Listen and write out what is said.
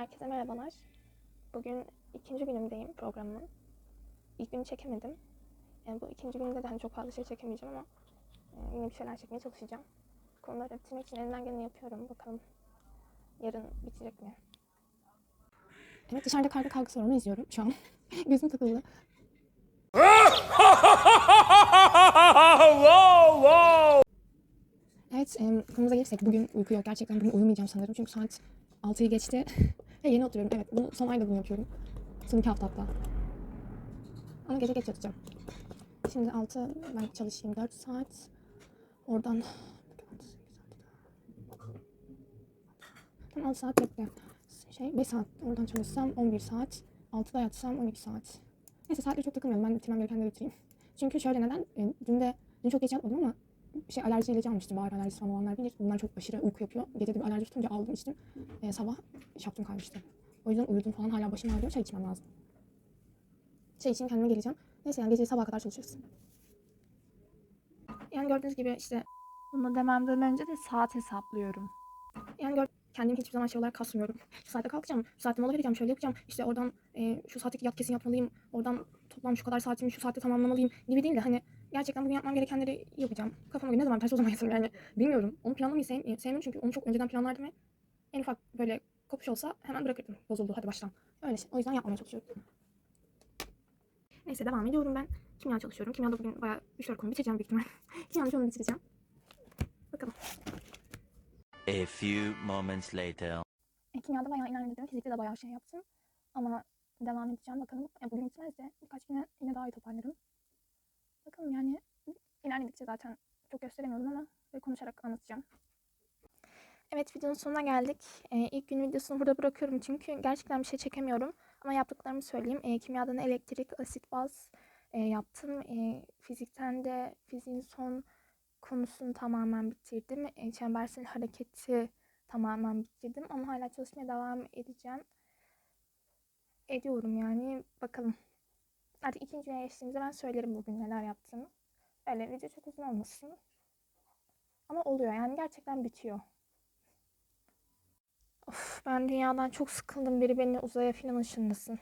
Herkese merhabalar. Bugün ikinci günümdeyim programımın. İlk günü çekemedim. Yani bu ikinci günde de hani çok fazla şey çekemeyeceğim ama e, yine bir şeyler çekmeye çalışacağım. Konuları bitirmek için elimden geleni yapıyorum. Bakalım yarın bitecek mi? Evet dışarıda karga kavgası var onu izliyorum şu an. Gözüm takıldı. Evet konumuza gelirsek bugün uyku yok. Gerçekten bugün uyumayacağım sanırım. Çünkü saat 6'yı geçti. Ve yeni oturuyorum. Evet bunu son ayda bunu yapıyorum. Son iki hafta hatta. Ama gece geç yatacağım. Şimdi 6 ben çalışayım 4 saat. Oradan Tam 6 saat bekle. Şey 5 saat oradan çalışsam 11 saat. 6'da yatsam 12 saat. Neyse saatle çok takılmıyorum. Ben bitirmem gereken de bitireyim. Çünkü şöyle neden? E, dün de dün çok geç yatmadım ama şey alerji ilacı almıştım. Bahar alerjisi falan olanlar bilir. Bunlar çok aşırı uyku yapıyor. Gece de bir alerji tutunca aldım içtim. E, sabah şaptım kalmıştı. O yüzden uyudum falan hala başım ağrıyor. Çay içmem lazım. Çay için kendime geleceğim. Neyse yani gece sabaha kadar çalışırız. Yani gördüğünüz gibi işte Bunu dememden önce de saat hesaplıyorum. Yani gör, kendimi hiçbir zaman şey olarak kasmıyorum. Şu saatte kalkacağım, şu saatte mola vereceğim, şöyle yapacağım. İşte oradan e, şu saatteki yat kesin yapmalıyım. Oradan toplam şu kadar saatimi şu saatte tamamlamalıyım gibi değil de hani gerçekten bugün yapmam gerekenleri yapacağım. Kafama göre ne zaman tersi o zaman yatarım yani. Bilmiyorum. Onu planlamayı sev, sevmiyorum çünkü onu çok önceden planlardım ve en ufak böyle kopuş olsa hemen bırakırdım. Bozuldu hadi baştan. Öyle şey. O yüzden yapmamaya çalışıyorum. Neyse devam ediyorum ben. Kimya çalışıyorum. Kimyada bugün bayağı 3-4 konu bitireceğim büyük ihtimal. Kimyanın çoğunu bitireceğim. Bakalım. A few moments later. E, kimyada bayağı ilerledim. Fizikte de bayağı şey yaptım. Ama devam edeceğim. Bakalım e, bugün bitmez de birkaç güne yine daha iyi toparlarım. İlerledikçe zaten çok gösteremiyorum ama konuşarak anlatacağım. Evet videonun sonuna geldik. Ee, ilk gün videosunu burada bırakıyorum çünkü gerçekten bir şey çekemiyorum. Ama yaptıklarımı söyleyeyim. Ee, kimyadan elektrik, asit, baz e, yaptım. Ee, fizikten de fiziğin son konusunu tamamen bitirdim. E, çembersel hareketi tamamen bitirdim ama hala çalışmaya devam edeceğim. Ediyorum yani. Bakalım. Artık ikinci güne geçtiğimizde ben söylerim bugün neler yaptığımı. Öyle video çok uzun olmasın. Ama oluyor yani gerçekten bitiyor. Of ben dünyadan çok sıkıldım. Biri beni uzaya falan ışınlasın.